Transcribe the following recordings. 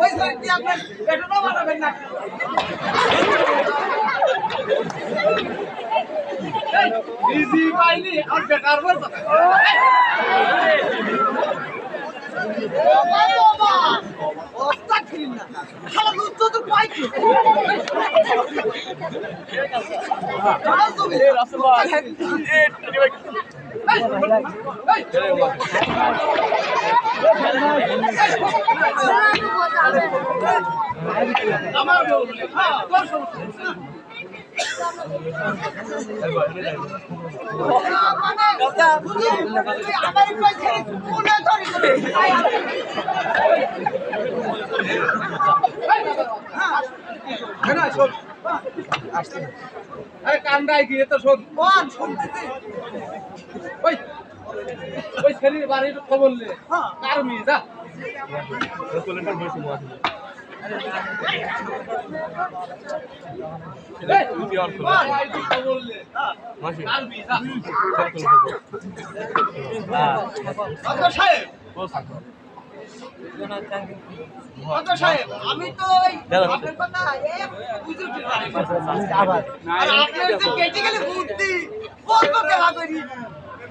ওই সাইড দিয়ে আপনার পেটটা বানাবেন না ইজি পাইনি আর বেকার বলতো আরে কান্দাই গিয়ে তো শোন। ওই ওই ছেলের বাড়ির খবর লে কার মেয়ে যা? আমি তো আপনার কথা আপনার কেটে গেলে বুদ্ধি কত দেখা করি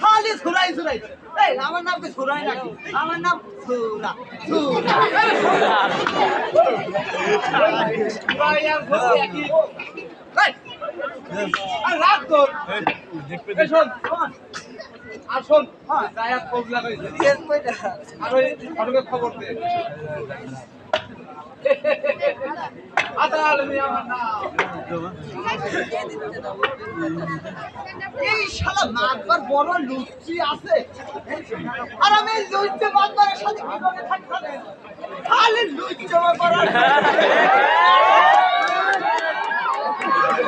খালি ছুরাই ছুরাই এই আমার নাম তো ছুরাই নাকি? আমার নাম ছুরা ছুরা আর শোন, যাইয়া খোঁজ লাগাইছে আর ওই ঘটকের খবর দে। আদাল মিয়া এই শালা মাতবার বড় লুচি আছে। আর আমি লুচি মাতবারের সাথে থাকতাম? খালি লুচি জমা করার